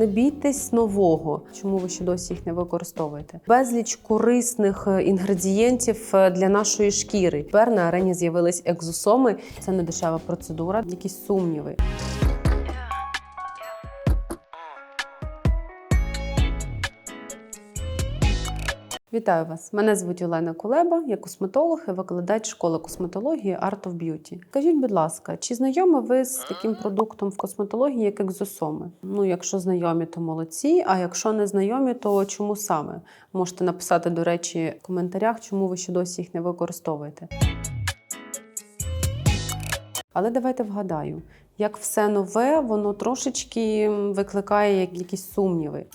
Не бійтесь нового, чому ви ще досі їх не використовуєте. Безліч корисних е, інгредієнтів е, для нашої шкіри. Тепер на арені з'явились екзосоми. Це не дешева процедура, якісь сумніви. Вітаю вас! Мене звуть Олена Кулеба, я косметолог і викладач школи косметології Art of Beauty. Скажіть, будь ласка, чи знайомі ви з таким продуктом в косметології, як екзосоми? Ну, якщо знайомі, то молодці. А якщо не знайомі, то чому саме? Можете написати, до речі, в коментарях, чому ви ще досі їх не використовуєте. Але давайте вгадаю, як все нове, воно трошечки викликає якісь сумніви.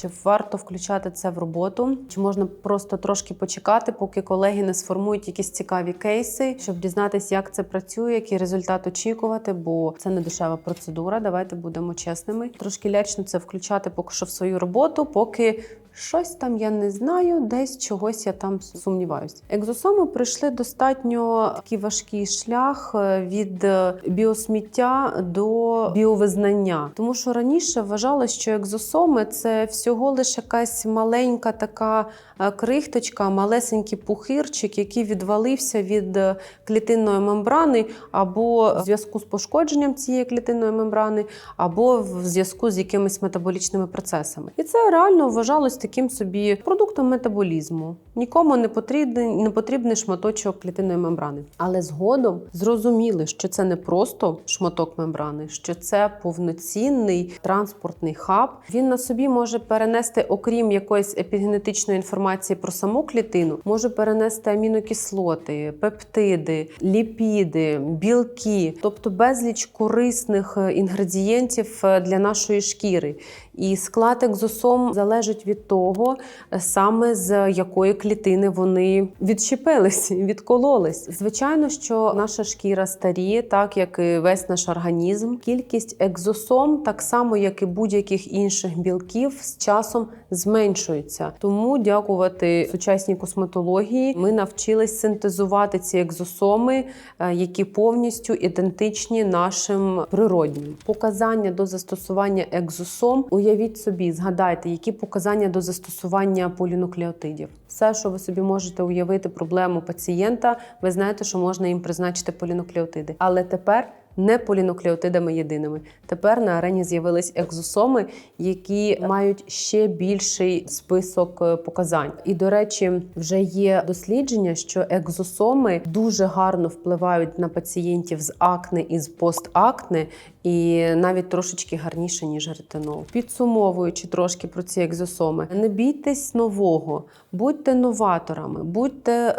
Чи варто включати це в роботу? Чи можна просто трошки почекати, поки колеги не сформують якісь цікаві кейси, щоб дізнатися, як це працює, який результат очікувати, бо це не дешева процедура. Давайте будемо чесними. Трошки лячно це включати поки що в свою роботу, поки щось там я не знаю, десь чогось я там сумніваюсь. Екзосоми пройшли достатньо такий важкий шлях е, від е, біосміття до біовизнання, тому що раніше вважалось, що екзосоми це всього лише якась маленька така е, крихточка, малесенький пухирчик, який відвалився від клітинної мембрани, або в зв'язку з пошкодженням цієї клітинної мембрани, або в зв'язку з якимись метаболічними процесами. І це реально вважалось таким собі продуктом метаболізму. Нікому не потрібний, не потрібний шматочок клітинної мембрани. Але згодом зрозуміли, що це не просто шматок мембрани, що це повноцінний транспортний хаб. Він на собі може перенести, окрім якоїсь епігенетичної інформації про саму клітину, може перенести амінокислоти, пептиди, ліпіди, білки, тобто безліч корисних е, інгредієнтів е, для нашої шкіри. І склад екзосом залежить від того, саме з якої клітини вони відщепились, відкололись. Звичайно, що наша шкіра старіє, так як і весь наш організм. Кількість екзосом, так само як і будь-яких інших білків, з часом зменшується. Тому, дякувати сучасній косметології, ми навчились синтезувати ці екзосоми, е, які повністю ідентичні нашим природнім. Показання до застосування екзосом. Уявіть собі, згадайте, які показання до застосування полінуклеотидів. Все, що ви собі можете уявити проблему пацієнта, ви знаєте, що можна їм призначити полінуклеотиди. Але тепер не полінуклеотидами єдиними. Тепер на арені з'явились екзосоми, які мають ще більший список е, показань. І до речі, вже є дослідження, що екзосоми дуже гарно впливають на пацієнтів з акне і з постакне, і навіть трошечки гарніше ніж ретинол. Підсумовуючи трошки про ці екзосоми, не бійтесь нового, будьте новаторами, будьте е,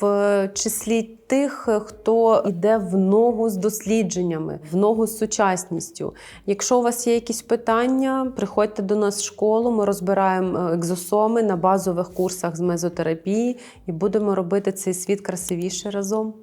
в числі тих, хто йде в ногу з дослідженнями, в ногу з сучасністю. Якщо у вас є якісь питання, приходьте до нас в школу. Ми розбираємо е, екзосоми на базових курсах з мезотерапії і будемо робити цей світ красивіше разом.